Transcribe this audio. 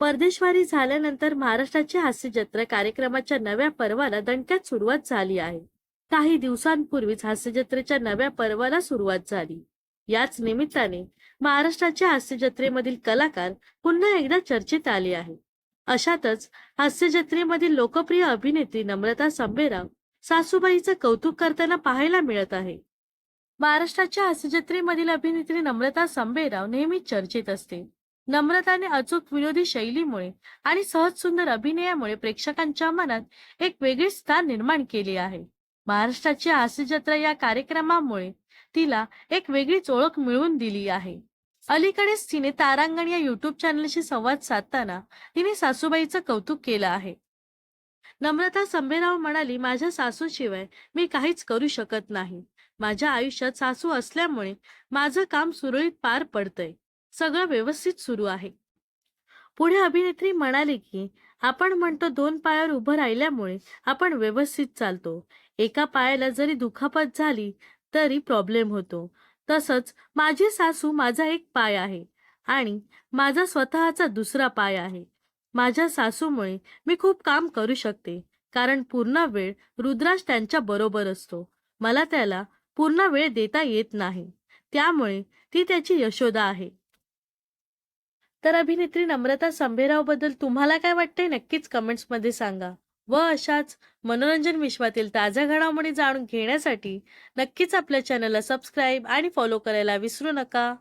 परदेशवारी झाल्यानंतर महाराष्ट्राची हास्य जत्रा कार्यक्रमाच्या नव्या पर्वाला दणक्यात सुरुवात झाली आहे. काही दिवसांपूर्वीच हास्य जत्रेच्या नव्या पर्वाला सुरुवात झाली. याच निमित्ताने महाराष्ट्राच्या हास्य जत्रेमधील कलाकार पुन्हा एकदा चर्चेत आले आहे अशातच हास्य जत्रेमधील लोकप्रिय अभिनेत्री नम्रता संभेराव सासूबाईचं कौतुक करताना पाहायला मिळत आहे. महाराष्ट्राच्या हास्य जत्रेमधील अभिनेत्री नम्रता संभेराव नेहमी चर्चेत असते. नम्रताने अचूक विनोदी शैलीमुळे आणि सहज सुंदर अभिनयामुळे प्रेक्षकांच्या मनात एक वेगळी स्थान निर्माण केले आहे. महाराष्ट्राची हास्य जत्रा या कार्यक्रमामुळे तिला एक वेगळीच ओळख मिळवून दिली आहे. अलीकडेच तिने तारांगण या युट्यूब चॅनलशी संवाद साधताना तिने सासूबाईचं कौतुक केलं आहे. नम्रता संभेराव म्हणाली माझ्या सासूशिवाय मी काहीच करू शकत नाही. माझ्या आयुष्यात सासू असल्यामुळे माझं काम सुरळीत पार पडतंय. सगळं व्यवस्थित सुरू आहे. पुढे अभिनेत्री म्हणाली की आपण म्हणतो दोन पायावर उभं राहिल्यामुळे आपण व्यवस्थित चालतो. एका पायाला जरी दुखापत झाली तरी प्रॉब्लेम होतो. तसंच माझी सासू माझा एक पाय आहे आणि माझा स्वतःचा दुसरा पाय आहे. माझ्या सासूमुळे मी खूप काम करू शकते कारण पूर्ण वेळ रुद्राज त्यांच्या बरोबर असतो. मला त्याला पूर्ण वेळ देता येत नाही. त्यामुळे ती त्याची यशोदा आहे. तर अभिनेत्री नम्रता संभेरावबद्दल तुम्हाला काय वाटतंय? नक्कीच कमेंट्समध्ये सांगा. व अशाच मनोरंजन विश्वातील ताज्या घडामोडी जाणून घेण्यासाठी नक्कीच आपल्या चॅनलला सबस्क्राईब आणि फॉलो करायला विसरू नका.